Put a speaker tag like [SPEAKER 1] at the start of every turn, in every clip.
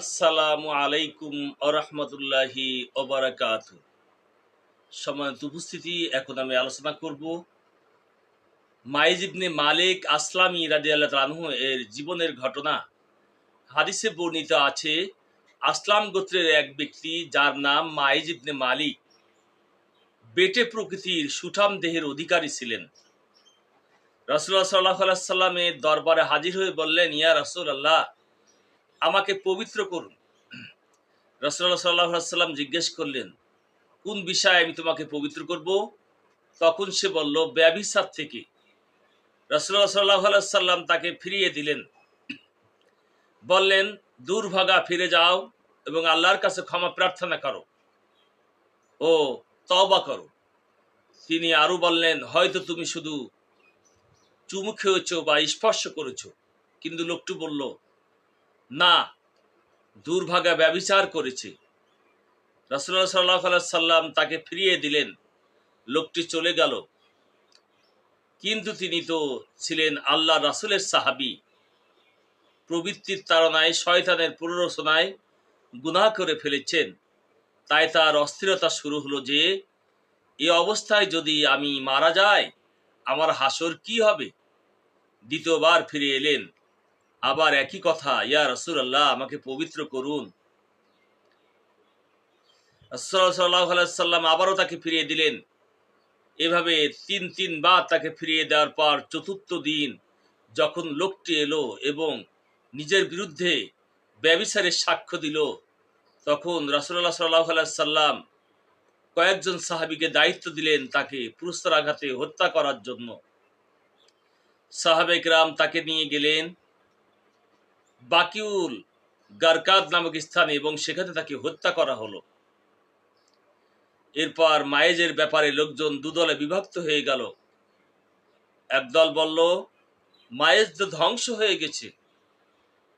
[SPEAKER 1] আসসালামু আলাইকুম আরহামতুল্লাহি ওবরাকাত সম্মানিত উপস্থিতি, এখন আমি আলোচনা করব মাইজ ইবনে মালিক আসলামী রাজি আল্লাহ তালহু এর জীবনের ঘটনা। হাদিসে বর্ণিত আছে, আসলাম গোত্রের এক ব্যক্তি যার নাম মাইজ মালিক বেটে প্রকৃতির সুঠাম দেহের অধিকারী ছিলেন। রসুল্লাহ সাল্লাহ সাল্লামের দরবারে হাজির হয়ে বললেন, ইয়া রসুল আল্লাহ আমাকে পবিত্র করুন। রসুল্লাহ সাল্লাহ সাল্লাম জিজ্ঞেস করলেন, কোন বিষয়ে আমি তোমাকে পবিত্র করব? তখন সে বলল, ব্যবিচার থেকে। রসুল্লাহ সাল্লাহ সাল্লাম তাকে ফিরিয়ে দিলেন। বললেন, দুর্ভাগা, ফিরে যাও এবং আল্লাহর কাছে ক্ষমা প্রার্থনা করো ও তওবা করো। তিনি আরও বললেন, হয়তো তুমি শুধু চুমু খেয়েছ বা স্পর্শ করেছ। কিন্তু লোকটি বলল না, দুর্ভাগা ব্যবিচার করেছে। রাসুল্লাহ সাল্লাহ সাল্লাম তাকে ফিরিয়ে দিলেন। লোকটি চলে গেল। কিন্তু তিনি তো ছিলেন আল্লাহ রাসুলের সাহাবি। প্রবৃত্তির তাড়নায় শয়তানের প্ররোচনায় গুনাহ করে ফেলেছেন। তাই তার অস্থিরতা শুরু হলো যে, এ অবস্থায় যদি আমি মারা যাই, আমার হাসর কি হবে? দ্বিতীয়বার ফিরে এলেন। আবার একই কথা, ইয়া রসুল আল্লাহ আমাকে পবিত্র করুন। সাল্লাম আবারও তাকে ফিরিয়ে দিলেন। এভাবে তিন তিন তিনবার তাকে ফিরিয়ে দেওয়ার পর চতুর্থ দিন যখন লোকটি এলো এবং নিজের বিরুদ্ধে ব্যবিচারের সাক্ষ্য দিল, তখন রাসুল্লাহ সাল্লাহ সাল্লাম কয়েকজন সাহাবিকে দায়িত্ব দিলেন তাকে পুরস্কার আঘাতে হত্যা করার জন্য। সাহাবেক রাম তাকে নিয়ে গেলেন। বাকিউল গারকাদ নামক স্থানে এবং সেখানে তাকে হত্যা করা হলো। এরপর মায়েজের ব্যাপারে লোকজন দুদলে বিভক্ত হয়ে গেল। একদল বলল, মায়েজ তো ধ্বংস হয়ে গেছে।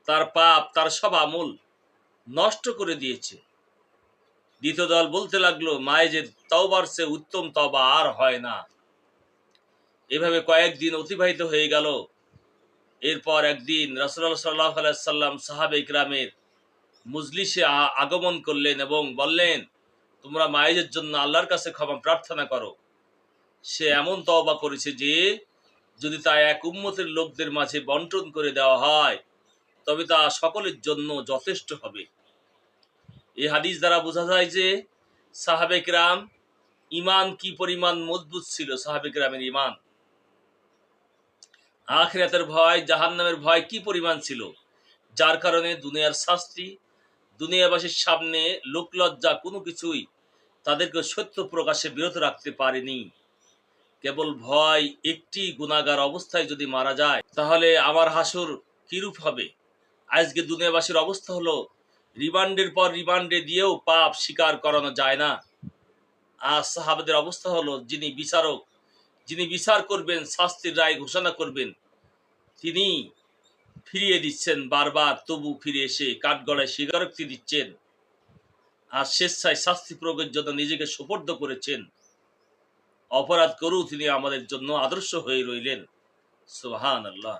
[SPEAKER 1] তার পাপ, তার সব আমল নষ্ট করে দিয়েছে। দ্বিতীয় দল বলতে লাগল, মায়েজের তওবার সে উত্তম তবা আর হয় না। এভাবে কয়েকদিন অতিবাহিত হয়ে গেল। এরপর একদিন রসুল্লাহ সাল্লাহ সাল্লাম সাহাবে ইকরামের মুজলিসে আগমন করলেন এবং বললেন, তোমরা মায়েদের জন্য আল্লাহর কাছে ক্ষমা প্রার্থনা করো। সে এমন তওবা করেছে যে, যদি তা এক উম্মতের লোকদের মাঝে বন্টন করে দেওয়া হয়, তবে তা সকলের জন্য যথেষ্ট হবে। এই হাদিস দ্বারা বোঝা যায় যে সাহাবেক রাম ইমান কি পরিমাণ মজবুত ছিল সাহাবেক রামের ইমান। আখরাতের ভয়, জাহান্নামের ভয় কি পরিমাণ ছিল? যার কারণে দুনিয়ার শাস্তি, দুনিয়াবাসীর সামনে লোকলজ্জা কোনো কিছুই তাদেরকে সত্য প্রকাশে বিরত রাখতে পারেনি। কেবল ভয় একটি গুণাগার অবস্থায় যদি মারা যায়, তাহলে আমার হাসুর কিরূপ হবে? আজকে দুনিয়াবাসীর অবস্থা হলো, রিমান্ডের পর রিমান্ডে দিয়েও পাপ স্বীকার করানো যায় না। আর সাহাবাদের অবস্থা হলো, যিনি বিচারক যিনি বিচার করবেন, শাস্তির রায় ঘোষণা করবেন, তিনি ফিরিয়ে দিচ্ছেন বারবার, তবু ফিরে এসে কাঠগড়ায় স্বীকারোক্তি দিচ্ছেন আর স্বেচ্ছায় শাস্তি প্রয়োগের জন্য নিজেকে সুপর্দ করেছেন। অপরাধ করেও তিনি আমাদের জন্য আদর্শ হয়ে রইলেন। সুহান আল্লাহ